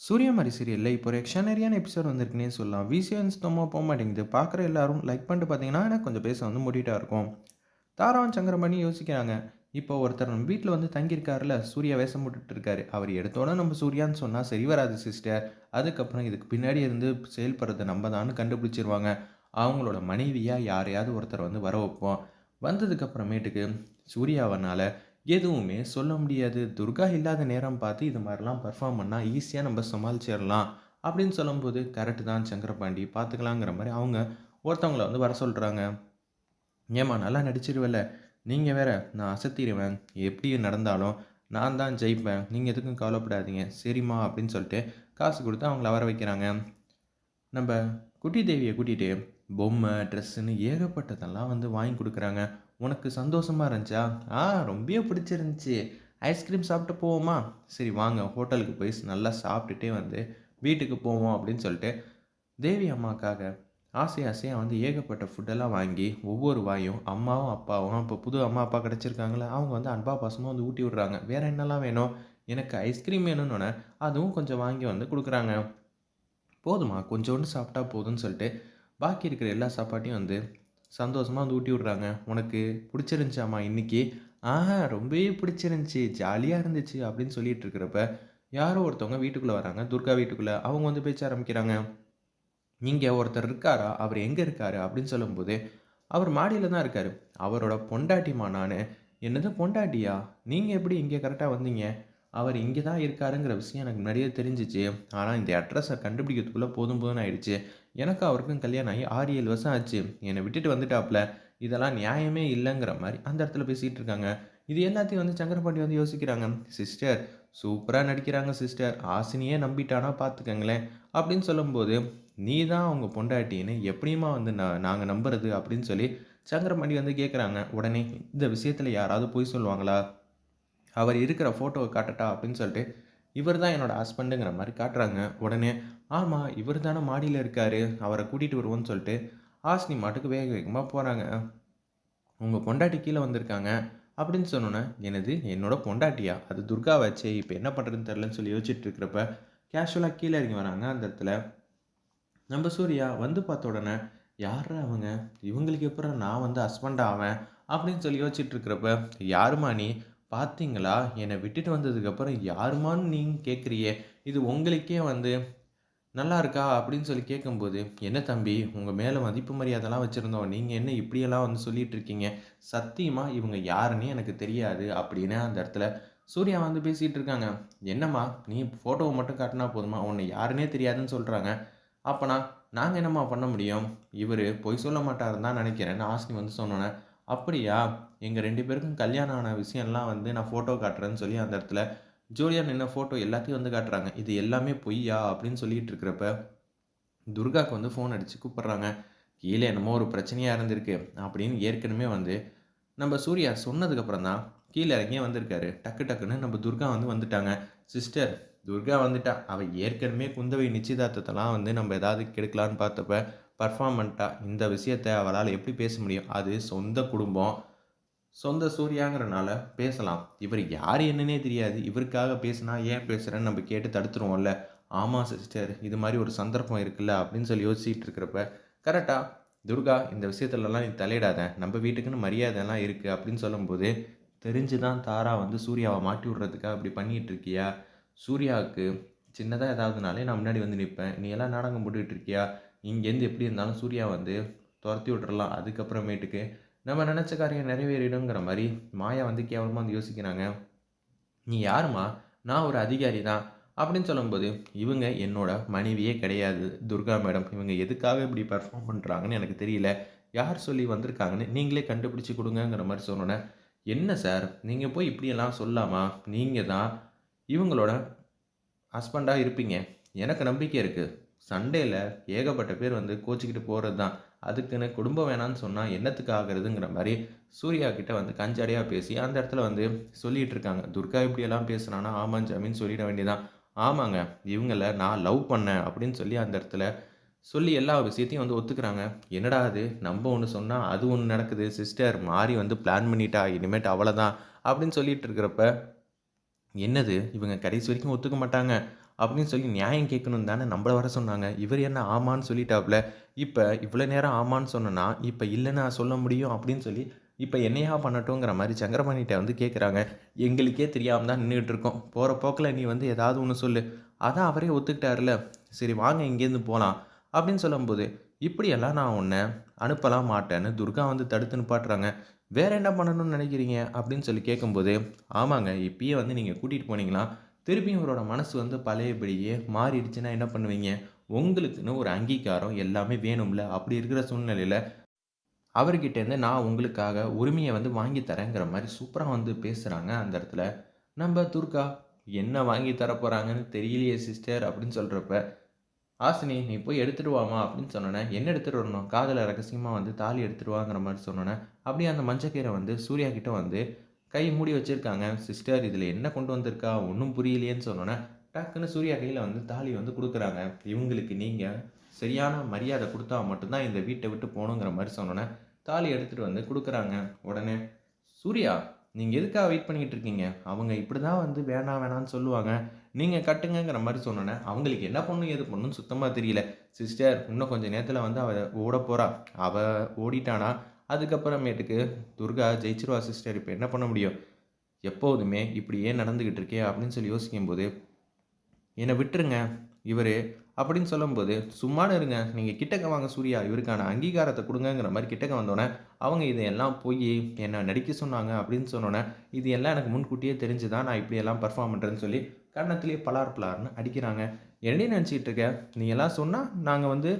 சூரியமாரி சீரியலில் இப்போ ஒரு எக்ஸ்ட்ரானரியான எபிசோட் வந்திருக்குன்னே சொல்லலாம். விசியன்ஸ் தோமா போக மாட்டேங்குது. பார்க்குற எல்லாரும் லைக் பண்ணிட்டு பார்த்தீங்கன்னா எனக்கு கொஞ்சம் பேச வந்து முடிட்டா இருக்கும். தாராவும் சங்கரமணி யோசிக்கிறாங்க. இப்போ ஒருத்தர் நம்ம வீட்டில் வந்து தங்கியிருக்காருல சூர்யா வேஷம் போட்டுட்டு இருக்காரு. அவர் எடுத்தோன்னே நம்ம சூர்யான்னு சொன்னால் சரி வராது சிஸ்டர் அதுக்கப்புறம் இதுக்கு பின்னாடி இருந்து செயல்படுறது நம்ம தான் கண்டுபிடிச்சிருவாங்க. அவங்களோட மனைவியாக யாரையாவது ஒருத்தர் வந்து வர வைப்போம். வந்ததுக்கப்புறமேட்டுக்கு சூர்யாவனால் எதுவுமே சொல்ல முடியாது. துர்கா இல்லாத நேரம் பார்த்து இது மாதிரிலாம் பர்ஃபார்ம் பண்ணால் ஈஸியாக நம்ம சமாளிச்சிடலாம் அப்படின்னு சொல்லும்போது கரெக்டு தான் சங்கரபாண்டி. பார்த்துக்கலாங்கிற மாதிரி அவங்க ஒருத்தவங்கள வந்து வர சொல்கிறாங்க ஏம்மா நல்லா நடிச்சிருவல நீங்கள் வேற நான் அசத்திடுவேன். எப்படி நடந்தாலும் நான் தான் ஜெயிப்பேன். நீங்கள் எதுக்கும் கவலைப்படாதீங்க. சரிம்மா அப்படின்னு சொல்லிட்டு காசு கொடுத்து அவங்கள வர வைக்கிறாங்க. நம்ம குட்டி தேவியை கூட்டிகிட்டு பொம்மை ட்ரெஸ்ஸுன்னு ஏகப்பட்டதெல்லாம் வந்து வாங்கி கொடுக்குறாங்க. உனக்கு சந்தோஷமாக இருந்துச்சா? ஆ ரொம்பவே பிடிச்சிருந்துச்சி. ஐஸ்கிரீம் சாப்பிட்டு போவோமா? சரி வாங்க. ஹோட்டலுக்கு போய் நல்லா சாப்பிட்டுட்டே வந்து வீட்டுக்கு போவோம் அப்படின்னு சொல்லிட்டு தேவி அம்மாக்காக ஆசை ஆசையாக வந்து ஏகப்பட்ட ஃபுட்டெல்லாம் வாங்கி ஒவ்வொரு வாயும் அம்மாவும் அப்பாவும் இப்போ புது அம்மா அப்பா கிடச்சிருக்காங்களே அவங்க வந்து அன்பா பாசமாக வந்து ஊட்டி விட்றாங்க. வேறு என்னெல்லாம் வேணும்? எனக்கு ஐஸ்கிரீம் வேணும்னு அதுவும் கொஞ்சம் வாங்கி வந்து கொடுக்குறாங்க. போதுமா? கொஞ்சோண்டு சாப்பிட்டா போதும்னு சொல்லிட்டு பாக்கி இருக்கிற எல்லா சாப்பாட்டையும் வந்து சந்தோஷமாக வந்து ஊட்டி விட்றாங்க. உனக்கு பிடிச்சிருந்துச்சாம்மா இன்னைக்கு? ஆஹா ரொம்பவே பிடிச்சிருந்துச்சி ஜாலியாக இருந்துச்சு அப்படின்னு சொல்லிட்டு இருக்கிறப்ப யாரோ ஒருத்தவங்க வீட்டுக்குள்ளே வராங்க. துர்கா வீட்டுக்குள்ளே அவங்க வந்து பேச்ச ஆரம்பிக்கிறாங்க. இங்கே ஒருத்தர் இருக்காரா? அவர் எங்கே இருக்காரு? அப்படின்னு சொல்லும்போது அவர் மாடியில் தான் இருக்கார். அவரோட பொண்டாட்டிமா நான். என்னது பொண்டாட்டியா? நீங்கள் எப்படி இங்கே கரெக்டாக வந்தீங்க? அவர் இங்கே தான் இருக்காருங்கிற விஷயம் எனக்கு முன்னாடியே தெரிஞ்சிச்சு. ஆனால் இந்த அட்ரஸை கண்டுபிடிக்கிறதுக்குள்ளே போதும் போதும் ஆயிடுச்சு. எனக்கு அவருக்கும் கல்யாணம் ஆகி ஆறு ஏழு வருஷம் ஆச்சு. என்னை விட்டுட்டு வந்துட்டாப்புல. இதெல்லாம் நியாயமே இல்லைங்கிற மாதிரி அந்த இடத்துல பேசிகிட்டு இருக்காங்க. இது எல்லாத்தையும் வந்து சங்கரபாண்டி வந்து யோசிக்கிறாங்க. சிஸ்டர் சூப்பராக நடிக்கிறாங்க சிஸ்டர். ஆசினியே நம்பிட்டானா பார்த்துக்கங்களேன் அப்படின்னு சொல்லும்போது நீ தான் அவங்க பொண்டாட்டின்னு எப்படியுமா வந்து நான் நாங்கள் நம்புறது? அப்படின்னு சொல்லி சங்கரபாண்டி வந்து கேட்குறாங்க உடனே இந்த விஷயத்தில் யாராவது போய் சொல்லுவாங்களா? அவர் இருக்கிற ஃபோட்டோவை காட்டட்டா அப்படின்னு சொல்லிட்டு இவர் தான் என்னோடய ஹஸ்பண்டுங்கிற மாதிரி காட்டுறாங்க. உடனே ஆமாம் இவர் தானே மாடியில் இருக்கார். அவரை கூட்டிகிட்டு வருவோன்னு சொல்லிட்டு ஆஸ்னி மாட்டுக்கு வேக வேகமாக போகிறாங்க உங்கள் பொண்டாட்டி கீழே வந்திருக்காங்க. அப்படின்னு சொன்னோன்னே எனது என்னோட பொண்டாட்டியா? அது துர்கா வச்சு இப்போ என்ன பண்ணுறதுன்னு தெரிலன்னு சொல்லி யோசிச்சுட்டு இருக்கிறப்ப கேஷுவலாக கீழே இறங்கி வராங்க அந்த இடத்துல. நம்ம சூர்யா வந்து பார்த்த உடனே யாரா அவங்க? இவங்களுக்கு எப்பறம் நான் வந்து ஹஸ்பண்ட் ஆவேன்? அப்படின்னு சொல்லி யோசிச்சுட்டு இருக்கிறப்ப யாருமா நீ? பார்த்தீங்களா என்னை விட்டுட்டு வந்ததுக்கப்புறம் யாருமான்னு நீங்கள் கேட்குறியே இது உங்களுக்கே வந்து நல்லா இருக்கா? அப்படின்னு சொல்லி கேட்கும்போது என்ன தம்பி உங்கள் மேலே மதிப்பு மரியாதைலாம் வச்சுருந்தோம். நீங்கள் என்ன இப்படியெல்லாம் வந்து சொல்லிகிட்டு இருக்கீங்க? சத்தியமாக இவங்க யாருன்னு எனக்கு தெரியாது. அப்படின்னு அந்த இடத்துல சூர்யா வந்து பேசிகிட்டு இருக்காங்க. என்னம்மா நீ ஃபோட்டோவை மட்டும் காட்டினா போதுமா? உன்னை யாருன்னே தெரியாதுன்னு சொல்கிறாங்க அப்போனா நாங்கள் என்னம்மா பண்ண முடியும்? இவர் பொய் சொல்ல மாட்டாருன்னு தான் நினைக்கிறேன்னு ஆசினி வந்து சொன்னோன்னே அப்படியா? எங்கள் ரெண்டு பேருக்கும் கல்யாணம் ஆன விஷயம்லாம் வந்து நான் ஃபோட்டோ காட்டுறேன்னு சொல்லி அந்த இடத்துல ஜோடியாக நின்ன ஃபோட்டோ எல்லாத்தையும் வந்து காட்டுறாங்க. இது எல்லாமே பொய்யா? அப்படின்னு சொல்லிட்டு இருக்கிறப்ப துர்காவுக்கு வந்து ஃபோன் அடித்து கூப்பிட்றாங்க. கீழே என்னமோ ஒரு பிரச்சனையாக இருந்திருக்கு அப்படின்னு ஏற்கனவே வந்து நம்ம சூர்யா சொன்னதுக்கப்புறம் தான் கீழே இறங்கியே வந்திருக்காரு. டக்கு டக்குன்னு நம்ம துர்கா வந்து வந்துட்டாங்க. சிஸ்டர் துர்கா வந்துட்டா. அவள் ஏற்கனவே குந்தவை நிச்சயதார்த்தத்தெல்லாம் வந்து நம்ம ஏதாவது கெடுக்கலான்னு பார்த்தப்ப பர்ஃபார்மெண்ட்டாக இந்த விஷயத்தை அவளால் எப்படி பேச முடியும்? அது சொந்த குடும்பம். சொந்த சூர்யாங்கிறனால பேசலாம். இவர் யார் என்னன்னே தெரியாது. இவருக்காக பேசினா ஏன் பேசுகிறேன்னு நம்ம கேட்டு தடுத்துருவோம்ல. ஆமாம் சிஸ்டர் இது மாதிரி ஒரு சந்தர்ப்பம் இருக்குல்ல அப்படின்னு சொல்லி யோசிச்சுட்டு இருக்கிறப்ப கரெக்டாக துர்கா இந்த விஷயத்துலலாம் நீ தலையிடாத. நம்ம வீட்டுக்குன்னு மரியாதைலாம் இருக்குது அப்படின்னு சொல்லும்போது தெரிஞ்சு தான் தாரா வந்து சூர்யாவை மாட்டி விடுறதுக்காக அப்படி பண்ணிகிட்டு இருக்கியா? சூர்யாவுக்கு சின்னதாக ஏதாவதுனாலே நான் முன்னாடி வந்து நிற்பேன் நீ எல்லாம் நாடகம் போட்டுக்கிட்டு இருக்கியா? இங்கேருந்து எப்படி இருந்தாலும் சூர்யா வந்து துரத்தி விட்றலாம் அதுக்கப்புறமேட்டுக்கு நம்ம நினச்ச காரியம் நிறைவேறிடுங்கிற மாதிரி மாயா வந்து கேவலமாக வந்து யோசிக்கிறாங்க. நீ யாருமா நான் ஒரு அதிகாரி தான் அப்படின்னு சொல்லும்போது இவங்க என்னோட மனைவியே கிடையாது. துர்கா மேடம் இவங்க எதுக்காக இப்படி பர்ஃபார்ம் பண்ணுறாங்கன்னு எனக்கு தெரியல. யார் சொல்லி வந்திருக்காங்கன்னு நீங்களே கண்டுபிடிச்சி கொடுங்கங்கிற மாதிரி சொன்னோன்னே என்ன சார்? நீங்கள் போய் இப்படியெல்லாம் சொல்லாமா? நீங்கள் தான் இவங்களோட ஹஸ்பண்டாக இருப்பீங்க. எனக்கு நம்பிக்கை இருக்குது சண்டேல ஏகப்பட்ட பேர் வந்து கோச்சிக்கிட்டு போகிறது தான் அதுக்குன்னு குடும்பம் வேணான்னு சொன்னால் என்னத்துக்கு ஆகுறதுங்கிற மாதிரி சூர்யா கிட்ட வந்து கஞ்சாடியாக பேசி அந்த இடத்துல வந்து சொல்லிட்டு இருக்காங்க. துர்கா இப்படியெல்லாம் பேசுனானா ஆமாம் ஜமீன் சொல்லிட வேண்டியதான் ஆமாங்க இவங்கள நான் லவ் பண்ணேன் அப்படின்னு சொல்லி அந்த இடத்துல சொல்லி எல்லா விஷயத்தையும் வந்து ஒத்துக்கிறாங்க. என்னடா அது? நம்ம ஒன்று சொன்னால் அது ஒன்று நடக்குது. சிஸ்டர் மாறி வந்து பிளான் பண்ணிட்டா இனிமேட்டு அவ்வளோதான் அப்படின்னு சொல்லிட்டு இருக்கிறப்ப என்னது? இவங்க கடைசி வரைக்கும் ஒத்துக்க மாட்டாங்க. அப்படின்னு சொல்லி நியாயம் கேட்கணும் தானே நம்மளை வர சொன்னாங்க. இவர் என்ன ஆமான்னு சொல்லிட்டாப்புல இப்போ இவ்வளோ நேரம் ஆமான்னு சொன்னேன்னா இப்போ இல்லைன்னு நான் சொல்ல முடியும் அப்படின்னு சொல்லி இப்போ என்னையா பண்ணட்டுங்கிற மாதிரி சங்கரமணிகிட்ட வந்து கேட்குறாங்க எங்களுக்கே தெரியாமல் தான் நின்றுட்டு இருக்கோம். போகிற போக்கில் நீ வந்து ஏதாவது ஒன்று சொல்லு. அதான் அவரே ஒத்துக்கிட்டாருல. சரி வாங்க இங்கேருந்து போகலாம் அப்படின்னு சொல்லும்போது இப்படியெல்லாம் நான் உன்னை அனுப்பலாம் மாட்டேன்னு துர்கா வந்து தடுத்து நிப்பாட்டுறாங்க. வேறு என்ன பண்ணணும்னு நினைக்கிறீங்க? அப்படின்னு சொல்லி கேட்கும்போது ஆமாங்க இப்பயே வந்து நீங்கள் கூட்டிகிட்டு போனீங்களா திருப்பியும் அவரோட மனசு வந்து பழையபடியே மாறிடுச்சுன்னா என்ன பண்ணுவீங்க? உங்களுக்குன்னு ஒரு அங்கீகாரம் எல்லாமே வேணும்ல? அப்படி இருக்கிற சூழ்நிலையில் அவர்கிட்டேருந்து நான் உங்களுக்காக உரிமையை வந்து வாங்கி தரேங்கிற மாதிரி சூப்பராக வந்து பேசுகிறாங்க அந்த இடத்துல. நம்ம துர்கா என்ன வாங்கி தர போகிறாங்கன்னு தெரியலையே சிஸ்டர் அப்படின்னு சொல்கிறப்ப ஆசினி நீ போய் எடுத்துட்டு வாமா அப்படின்னு சொன்னோன்னே என்ன எடுத்துகிட்டு வரணும்? காதில் ரகசியமாக வந்து தாலி எடுத்துகிட்டு வாங்கிற மாதிரி சொன்னோன்னே அப்படியே அந்த மஞ்சக்கீரை வந்து சூர்யா கிட்ட வந்து கை மூடி வச்சுருக்காங்க. சிஸ்டர் இதில் என்ன கொண்டு வந்திருக்கா? ஒன்றும் புரியலையேன்னு சொன்னோன்னே டக்குன்னு சூர்யா கையில் வந்து தாலி வந்து கொடுக்குறாங்க. இவங்களுக்கு நீங்கள் சரியான மரியாதை கொடுத்தா மட்டும்தான் இந்த வீட்டை விட்டு போகணுங்கிற மாதிரி சொன்னோன்னே தாலி எடுத்துகிட்டு வந்து கொடுக்குறாங்க. உடனே சூர்யா நீங்கள் எதுக்காக வெயிட் பண்ணிக்கிட்டு இருக்கீங்க? அவங்க இப்படி தான் வந்து வேணாம் வேணாம்னு சொல்லுவாங்க. நீங்கள் கட்டுங்கிற மாதிரி சொன்னோன்னே அவங்களுக்கு என்ன பண்ணும் எது பண்ணுன்னு சுத்தமாக தெரியல. சிஸ்டர் இன்னும் கொஞ்சம் நேரத்தில் வந்து அவள் ஓட போகிறா அவள் ஓடிட்டானா அதுக்கப்புறமேட்டுக்கு துர்கா ஜெயிச்சிருவா சிஸ்டர் இப்போ என்ன பண்ண முடியும்? எப்போதுமே இப்படியே நடந்துக்கிட்டு இருக்கே அப்படின்னு சொல்லி யோசிக்கும்போது என்னை விட்டுருங்க இவர். அப்படின்னு சொல்லும்போது சும்மானு இருங்க நீங்கள் கிட்டக்க வாங்க சூர்யா இவருக்கான அங்கீகாரத்தை கொடுங்கங்கிற மாதிரி கிட்டக்க வந்தோடனே அவங்க இதையெல்லாம் போய் என்னை நடிக்க சொன்னாங்க. அப்படின்னு சொன்னோன்னே இது எல்லாம் எனக்கு முன்கூட்டியே தெரிஞ்சு தான் நான் இப்படியெல்லாம் பர்ஃபார்ம் பண்ணுறேன்னு சொல்லி கன்னத்துலேயே பலார் பலார்னு அடிக்கிறாங்க. என்னையும் நினச்சிக்கிட்டு இருக்க? நீ எல்லாம் சொன்னால் நாங்கள் வந்து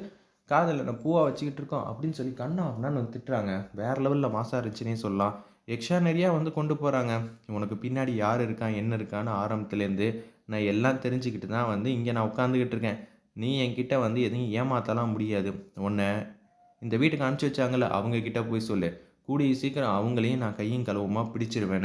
காதலில் நான் பூவாக வச்சுக்கிட்டு இருக்கோம் அப்படின்னு சொல்லி கண்ணா அப்படின்னு வந்து திட்டுறாங்க. வேறு லெவலில் மாசா இருந்துச்சுன்னே சொல்லலாம். எக்ஸ்ட்ரானரியாக வந்து கொண்டு போகிறாங்க உனக்கு பின்னாடி யார் இருக்கான் என்ன இருக்கான்னு ஆரம்பத்துலேருந்து நான் எல்லாம் தெரிஞ்சுக்கிட்டு தான் வந்து இங்கே நான் உட்காந்துக்கிட்டு இருக்கேன். நீ என்கிட்ட வந்து எதையும் ஏமாற்றலாம் முடியாது. உன்னை இந்த வீட்டுக்கு அனுப்பிச்சி வச்சாங்கல்ல அவங்கக்கிட்ட போய் சொல்லு. கூடிய சீக்கிரம் அவங்களையும் நான் கையும் களவுமா பிடிச்சிருவேன்